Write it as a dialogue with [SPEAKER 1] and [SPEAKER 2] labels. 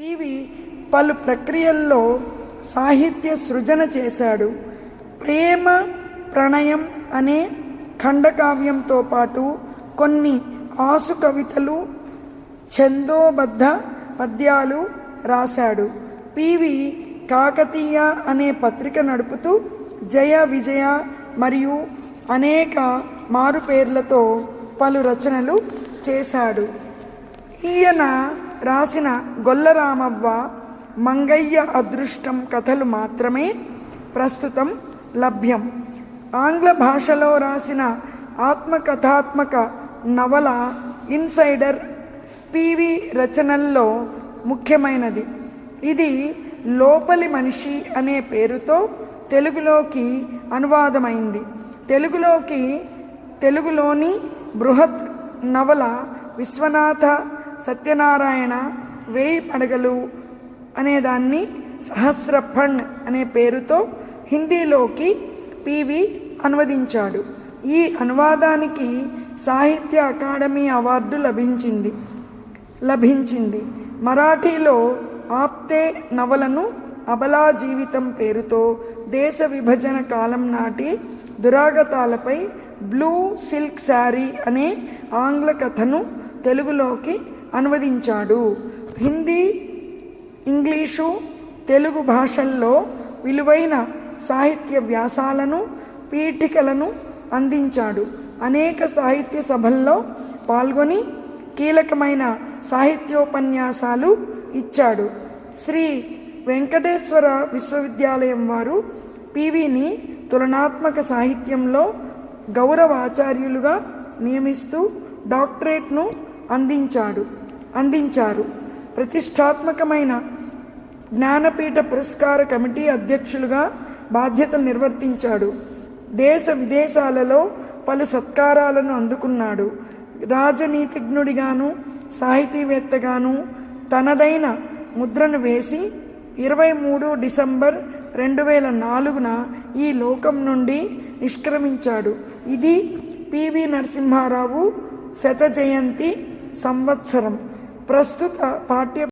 [SPEAKER 1] PV పలు ప్రక్రియల్లో సాహిత్య సృజన చేశాడు. ప్రేమ ప్రణయం అనే ఖండకావ్యంతో పాటు కొన్ని ఆసు కవితలు ఛందోబద్ధ పద్యాలు రాశాడు. పివి కాకతీయ అనే పత్రిక నడుపుతూ జయ విజయ మరియు అనేక మారుపేర్లతో పలు రచనలు చేశాడు. ఈయన రాసిన గొల్లరామవ్వ మంగయ్య అదృష్టం కథలు మాత్రమే ప్రస్తుతం లభ్యం. ఆంగ్ల భాషలో రాసిన ఆత్మకథాత్మక నవల ఇన్సైడర్ పివి రచనల్లో ముఖ్యమైనది. ఇది లోపలి మనిషి అనే పేరుతో తెలుగులోకి అనువాదమైంది. తెలుగులోకి తెలుగులోని బృహత్ నవల విశ్వనాథ సత్యనారాయణ వేయి పడగలు అనేదాన్ని సహస్ర సహస్రఫణ్ అనే పేరుతో హిందీలోకి పివి అనువదించాడు. ఈ అనువాదానికి సాహిత్య అకాడమీ అవార్డు లభించింది. లభించింది. మరాఠీలో ఆప్తే నవలను అబలా జీవితం పేరుతో దేశ విభజన కాలం నాటి దురాగతాలపై బ్లూ సిల్క్ శారీ అనే ఆంగ్ల కథను తెలుగులోకి అనువదించాడు. హిందీ ఇంగ్లీషు తెలుగు భాషల్లో విలువైన సాహిత్య వ్యాసాలను పీఠికలను అందించాడు. అనేక సాహిత్య సభల్లో పాల్గొని కీలకమైన సాహిత్యోపన్యాసాలు ఇచ్చాడు. శ్రీ వెంకటేశ్వర విశ్వవిద్యాలయం వారు పివిని తులనాత్మక సాహిత్యంలో గౌరవ ఆచార్యులుగా నియమిస్తూ డాక్టరేట్ను అందించాడు. అందించారు. ప్రతిష్టాత్మకమైన జ్ఞానపీఠ పురస్కార కమిటీ అధ్యక్షులుగా బాధ్యతలు నిర్వర్తించాడు. దేశ విదేశాలలో పలు సత్కారాలను అందుకున్నాడు. రాజనీతిజ్ఞుడిగాను సాహితీవేత్తగాను తనదైన ముద్రను వేసి ఇరవై మూడు డిసెంబర్ రెండు వేల నాలుగున ఈ లోకం నుండి నిష్క్రమించాడు. ఇది పివి నరసింహారావు శత జయంతి సంవత్సరం. ప్రస్తుత పాఠ్య